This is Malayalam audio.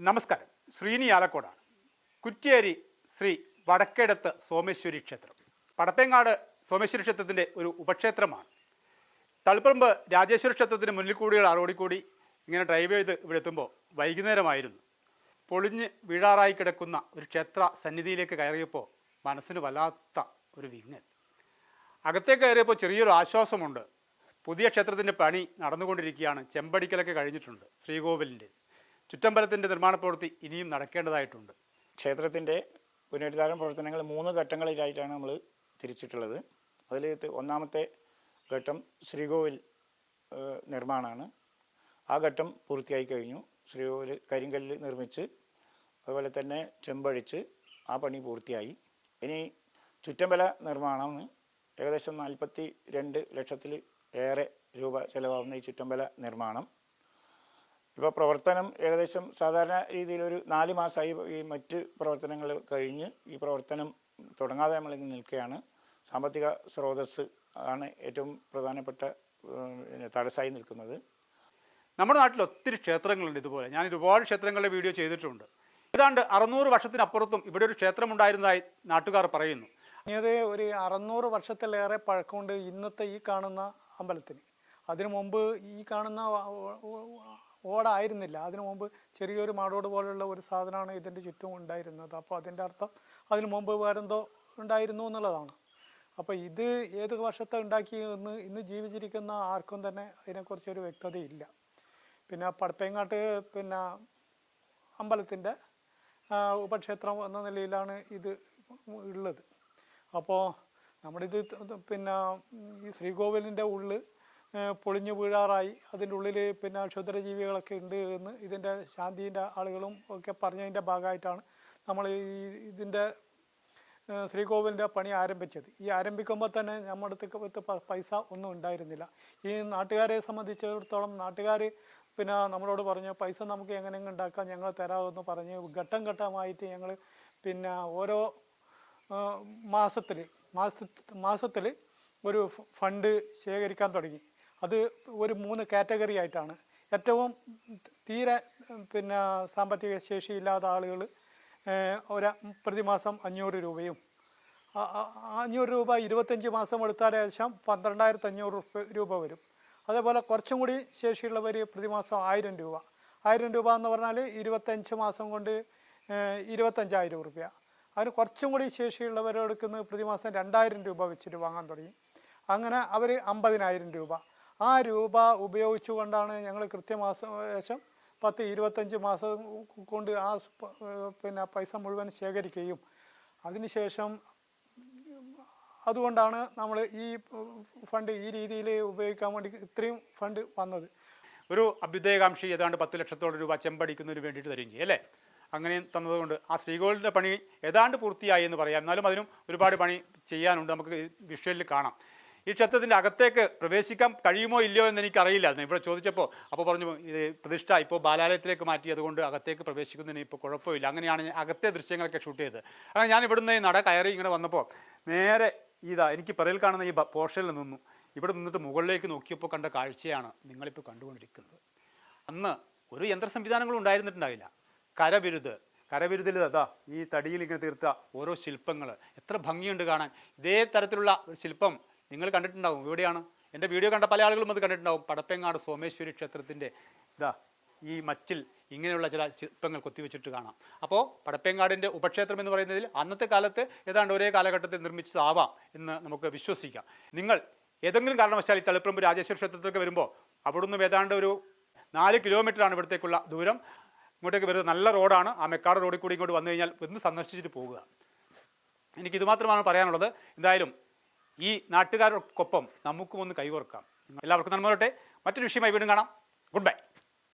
നമസ്കാരം. ശ്രീനി ആലക്കോടാണ്. കുറ്റ്യേരി ശ്രീ വടക്കേടത്ത് സോമേശ്വരി ക്ഷേത്രം. പടപ്പേങ്ങാട് സോമേശ്വരി ക്ഷേത്രത്തിന്റെ ഒരു ഉപക്ഷേത്രമാണ്. തളിപ്പറമ്പ് രാജേശ്വര ക്ഷേത്രത്തിന് മുന്നിൽ കൂടിയുള്ള റോഡിൽ ഇങ്ങനെ ഡ്രൈവ് ചെയ്ത് ഇവിടെ എത്തുമ്പോൾ വൈകുന്നേരമായിരുന്നു. പൊളിഞ്ഞ് വീഴാറായി കിടക്കുന്ന ഒരു ക്ഷേത്ര സന്നിധിയിലേക്ക് കയറിയപ്പോൾ മനസ്സിന് വല്ലാത്ത ഒരു വിങ്ങൽ അകത്തേക്ക് കയറിയപ്പോൾ ചെറിയൊരു ആശ്വാസമുണ്ട്. പുതിയ ക്ഷേത്രത്തിന്റെ പണി നടന്നുകൊണ്ടിരിക്കുകയാണ്. ചെമ്പടിക്കലൊക്കെ കഴിഞ്ഞിട്ടുണ്ട് ശ്രീകോവിലിന്റെ. ചുറ്റമ്പലത്തിന്റെ നിർമ്മാണ പ്രവൃത്തി ഇനിയും നടക്കേണ്ടതായിട്ടുണ്ട്. ക്ഷേത്രത്തിന്റെ പുനരുദ്ധാരണ പ്രവർത്തനങ്ങൾ മൂന്ന് ഘട്ടങ്ങളിലായിട്ടാണ് നമ്മൾ തിരിച്ചിട്ടുള്ളത്. അതിൽ ഒന്നാമത്തെ ഘട്ടം ശ്രീകോവിൽ നിർമ്മാണമാണ്. ആ ഘട്ടം പൂർത്തിയായി കഴിഞ്ഞു. ശ്രീകോവിൽ കരിങ്കല്ല് നിർമ്മിച്ച് അതുപോലെ തന്നെ ചെമ്പഴിച്ച് ആ പണി പൂർത്തിയായി. ഇനി ചുറ്റമ്പല നിർമ്മാണം ഏകദേശം നാൽപ്പത്തി രണ്ട് ലക്ഷത്തിൽ ഏറെ രൂപ ചിലവാകുന്ന ഈ ചുറ്റമ്പല നിർമ്മാണം. ഇപ്പോൾ പ്രവർത്തനം ഏകദേശം സാധാരണ രീതിയിൽ ഒരു നാല് മാസമായി ഈ മറ്റ് പ്രവർത്തനങ്ങൾ കഴിഞ്ഞ് ഈ പ്രവർത്തനം തുടങ്ങാതെ നമ്മളിങ്ങനെ നിൽക്കുകയാണ്. സാമ്പത്തിക സ്രോതസ്സ് ആണ് ഏറ്റവും പ്രധാനപ്പെട്ട തടസ്സമായി നിൽക്കുന്നത്. നമ്മുടെ നാട്ടിൽ ഒത്തിരി ക്ഷേത്രങ്ങളുണ്ട് ഇതുപോലെ. ഞാൻ ഒരുപാട് ക്ഷേത്രങ്ങളുടെ വീഡിയോ ചെയ്തിട്ടുണ്ട്. ഏതാണ്ട് അറുന്നൂറ് വർഷത്തിനപ്പുറത്തും ഇവിടെ ഒരു ക്ഷേത്രം ഉണ്ടായിരുന്നതായി നാട്ടുകാർ പറയുന്നു. അത് ഒരു അറുന്നൂറ് വർഷത്തിലേറെ പഴക്കമുണ്ട് ഇന്നത്തെ ഈ കാണുന്ന അമ്പലത്തിന്. അതിനു മുമ്പ് ഈ കാണുന്ന ഓടായിരുന്നില്ല. അതിനു മുമ്പ് ചെറിയൊരു മാടോട് പോലുള്ള ഒരു സാധനമാണ് ഇതിന്റെ ചുറ്റും ഉണ്ടായിരുന്നത്. അപ്പോൾ അതിന്റെ അർത്ഥം അതിനു മുമ്പ് വേറെന്തോ ഉണ്ടായിരുന്നു എന്നുള്ളതാണ്. അപ്പോൾ ഇത് ഏത് വർഷത്തെ ഉണ്ടാക്കിയെന്ന് ഇന്ന് ജീവിച്ചിരിക്കുന്ന ആർക്കും തന്നെ അതിനെക്കുറിച്ചൊരു വ്യക്തതയില്ല. പിന്നെ പടപ്പേങ്ങാട്ട് പിന്നെ അമ്പലത്തിന്റെ ഉപക്ഷേത്രം എന്ന നിലയിലാണ് ഇത് ഉള്ളത്. അപ്പോൾ നമ്മുടെ ത- ത- പിന്നെ ഈ ശ്രീകോവിലിന്റെ ഉള്ളിൽ പൊളിഞ്ഞു വീഴാറായി. അതിന്റെ ഉള്ളിൽ പിന്നെ ക്ഷുദ്രജീവികളൊക്കെ ഉണ്ട് എന്ന് ഇതിന്റെ ശാന്തിന്റെ ആളുകളും ഒക്കെ പറഞ്ഞതിന്റെ ഭാഗമായിട്ടാണ് നമ്മൾ ഈ ഇതിന്റെ ശ്രീകോവിലിന്റെ പണി ആരംഭിച്ചത്. ഈ ആരംഭിക്കുമ്പോൾ തന്നെ നമ്മുടെ അടുത്ത് പൈസ ഒന്നും ഉണ്ടായിരുന്നില്ല. ഈ നാട്ടുകാരെ സംബന്ധിച്ചിടത്തോളം നാട്ടുകാർ പിന്നെ നമ്മളോട് പറഞ്ഞു പൈസ നമുക്ക് എങ്ങനെയെങ്കിലും ഉണ്ടാക്കാം ഞങ്ങൾ തരാമെന്ന് പറഞ്ഞ് ഘട്ടം ഘട്ടമായിട്ട് ഞങ്ങൾ പിന്നെ ഓരോ മാസത്തിൽ മാസ മാസത്തിൽ ഒരു ഫണ്ട് ശേഖരിക്കാൻ തുടങ്ങി. അത് ഒരു മൂന്ന് കാറ്റഗറി ആയിട്ടാണ്. ഏറ്റവും തീരെ പിന്നെ സാമ്പത്തിക ശേഷിയില്ലാത്ത ആളുകൾ ഒരു പ്രതിമാസം അഞ്ഞൂറ് രൂപയും. അഞ്ഞൂറ് രൂപ ഇരുപത്തഞ്ച് മാസം എടുത്താൽ ഏകദേശം പന്ത്രണ്ടായിരത്തി അഞ്ഞൂറ് രൂപ വരും. അതേപോലെ കുറച്ചും കൂടി ശേഷിയുള്ളവർ പ്രതിമാസം ആയിരം രൂപ. ആയിരം രൂപ എന്ന് പറഞ്ഞാൽ ഇരുപത്തഞ്ച് മാസം കൊണ്ട് ഇരുപത്തഞ്ചായിരം റുപ്യ. അതിന് കുറച്ചും കൂടി ശേഷിയുള്ളവരെടുക്കുന്ന പ്രതിമാസം രണ്ടായിരം രൂപ വെച്ചിട്ട് വാങ്ങാൻ തുടങ്ങി. അങ്ങനെ അവർ അമ്പതിനായിരം രൂപ. ആ രൂപ ഉപയോഗിച്ചുകൊണ്ടാണ് ഞങ്ങൾ കൃത്യമാസം ശേഷം പത്ത് ഇരുപത്തഞ്ച് മാസം കൊണ്ട് ആ പിന്നെ പൈസ മുഴുവൻ ശേഖരിക്കുകയും. അതിനുശേഷം അതുകൊണ്ടാണ് നമ്മൾ ഈ ഫണ്ട് ഈ രീതിയിൽ ഉപയോഗിക്കാൻ വേണ്ടി ഇത്രയും ഫണ്ട് വന്നത്. ഒരു അഭ്യുദയകാംക്ഷി ഏതാണ്ട് പത്ത് ലക്ഷത്തോളം രൂപ ചെമ്പടിക്കുന്നതിന് വേണ്ടിയിട്ട് തരും അല്ലേ? അങ്ങനെ തന്നതുകൊണ്ട് ആ ശ്രീകോവിലിന്റെ പണി ഏതാണ്ട് പൂർത്തിയായി എന്ന് പറയാം. എന്നാലും അതിനും ഒരുപാട് പണി ചെയ്യാനുണ്ട്. നമുക്ക് വിഷ്വലിൽ കാണാം. ഈ ക്ഷേത്രത്തിന്റെ അകത്തേക്ക് പ്രവേശിക്കാൻ കഴിയുമോ ഇല്ലയോ എന്ന് എനിക്കറിയില്ലായിരുന്നു. ഇവിടെ ചോദിച്ചപ്പോൾ അപ്പോൾ പറഞ്ഞു ഇത് പ്രതിഷ്ഠ ഇപ്പോൾ ബാലാലയത്തിലേക്ക് മാറ്റി അതുകൊണ്ട് അകത്തേക്ക് പ്രവേശിക്കുന്നതിന് ഇപ്പോൾ കുഴപ്പമില്ല. അങ്ങനെയാണ് ഞാൻ അകത്തെ ദൃശ്യങ്ങളൊക്കെ ഷൂട്ട് ചെയ്തത്. അങ്ങനെ ഞാൻ ഇവിടുന്ന് നട കയറി ഇങ്ങനെ വന്നപ്പോൾ നേരെ ഇതാ എനിക്ക് പിറയിൽ കാണുന്ന ഈ പോർഷനിൽ നിന്നു. ഇവിടെ നിന്നിട്ട് മുകളിലേക്ക് നോക്കിയപ്പോൾ കണ്ട കാഴ്ചയാണ് നിങ്ങളിപ്പോൾ കണ്ടുകൊണ്ടിരിക്കുന്നത്. അന്ന് ഒരു യന്ത്ര സംവിധാനങ്ങളും ഉണ്ടായിരുന്നിട്ടുണ്ടാവില്ല. കരവിരുത്. കരവിരുതിൽ അതാ ഈ തടിയിൽ ഇങ്ങനെ തീർത്ത ഓരോ ശില്പങ്ങൾ എത്ര ഭംഗിയുണ്ട് കാണാൻ. ഇതേ തരത്തിലുള്ള ഒരു ശില്പം നിങ്ങൾ കണ്ടിട്ടുണ്ടാവും എവിടെയാണ് എന്റെ വീഡിയോ കണ്ട പല ആളുകളും അത് കണ്ടിട്ടുണ്ടാവും. പടപ്പേങ്ങാട് സോമേശ്വരി ക്ഷേത്രത്തിന്റെ ഇതാ ഈ മച്ചിൽ ഇങ്ങനെയുള്ള ചില ശില്പങ്ങൾ കൊത്തിവെച്ചിട്ട് കാണാം. അപ്പോൾ പടപ്പേങ്ങാടിന്റെ ഉപക്ഷേത്രം എന്ന് പറയുന്നതിൽ അന്നത്തെ കാലത്ത് ഏതാണ്ട് ഒരേ കാലഘട്ടത്തിൽ നിർമ്മിച്ചതാവാം എന്ന് നമുക്ക് വിശ്വസിക്കാം. നിങ്ങൾ ഏതെങ്കിലും കാരണവശാൽ ഈ തളിപ്പറമ്പ് രാജേശ്വര ക്ഷേത്രത്തിലേക്ക് വരുമ്പോൾ അവിടുന്ന് ഏതാണ്ട് ഒരു നാല് കിലോമീറ്ററാണ് ഇവിടത്തേക്കുള്ള ദൂരം. ഇങ്ങോട്ടേക്ക് വരുന്നത് നല്ല റോഡാണ്. ആ മെക്കാട് റോഡിൽ കൂടി ഇങ്ങോട്ട് വന്നു കഴിഞ്ഞാൽ ഒന്ന് സന്ദർശിച്ചിട്ട് പോവുക. എനിക്ക് ഇതുമാത്രമാണ് പറയാനുള്ളത്. എന്തായാലും ഈ നാട്ടുകാർക്കൊപ്പം നമുക്കും ഒന്ന് കൈകോർക്കാം. എല്ലാവർക്കും നന്മ മറ്റൊരു വിഷയമായി വീണ്ടും കാണാം. Good bye